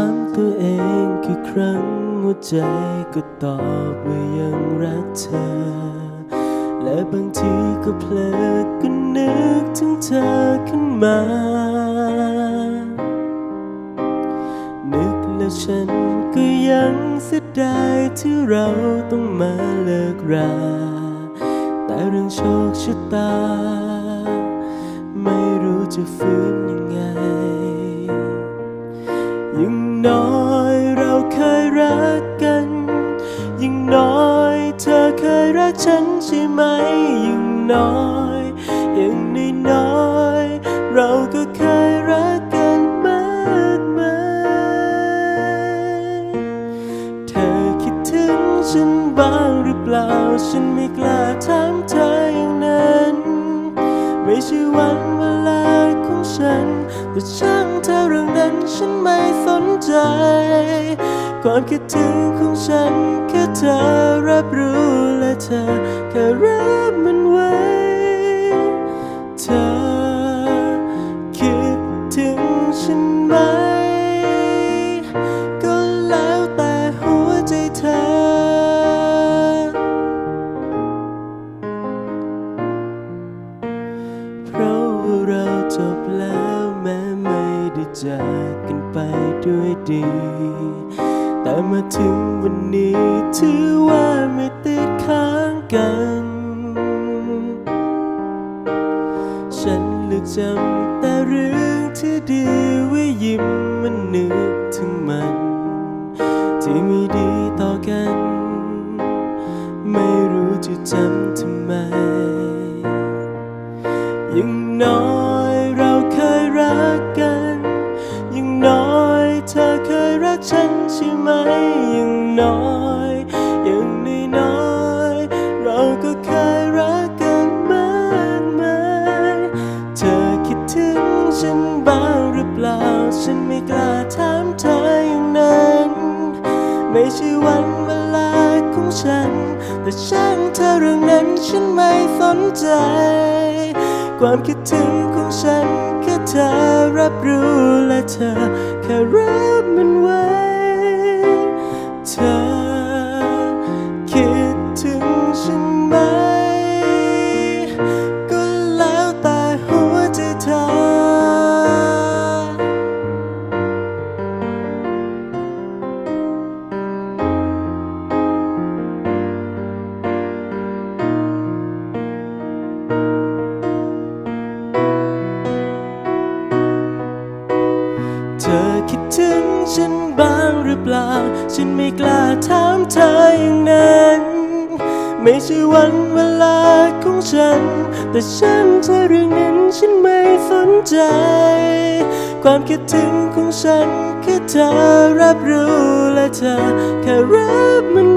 ามตัวเองกี่ครั้งหัวใจก็ตอบว่ายังรักเธอ และบางทีก็เพลอก็นึกถึงเธอขึ้นมา นึกแล้วฉันก็ยังเสียดายที่เราต้องมาเลิกรา แต่เรื่องโชคชะตา ไม่รู้จะฟื้ รักฉันใช่ไหมยังน้อยยิ่งน้อยๆเราก็เคยรักกันมากมายเธอคิดถึงฉันบ้างหรือเปล่า ฉันไม่กล้าถามเธออย่างนั้น ไม่ใช่วันเวลา ฉัน แต่ช่างเธอเรื่องนั้นฉันไม่สนใจ ความคิดถึงของฉันแค่เธอรับรู้และเธอแค่รับมัน จากกันไปด้วยดี แต่มาถึงวันนี้ถือว่าไม่ติดค้างกัน ฉันเลือกจำแต่เรื่องที่ดีไว้ยิ้มมันนึกถึงมัน ที่ไม่ดีต่อกัน ไม่รู้จะจำทำไมยิ่งน้อย ยิ่งน้อยยิ่งน้อยเราก็เคยรักกันมากมายเธอคิดถึงฉันบ้างหรือเปล่า ฉันไม่กล้าถามเธออย่างนั้น ไม่ใช่วันเวลาของฉัน แต่ช่างเธอเรื่องนั้นฉันไม่สนใจ ความคิดถึงของฉันแค่เธอรับรู้และเธอแค่รับมันไว้ ปล่า ฉันไม่กล้าถามเธออย่างนั้น ไม่ใช่วันเวลาของฉัน แต่ฉันเธอเรื่องนั้นฉันไม่สนใจ ความคิดถึงของฉันแค่เธอรับรู้และเธอแค่รับมัน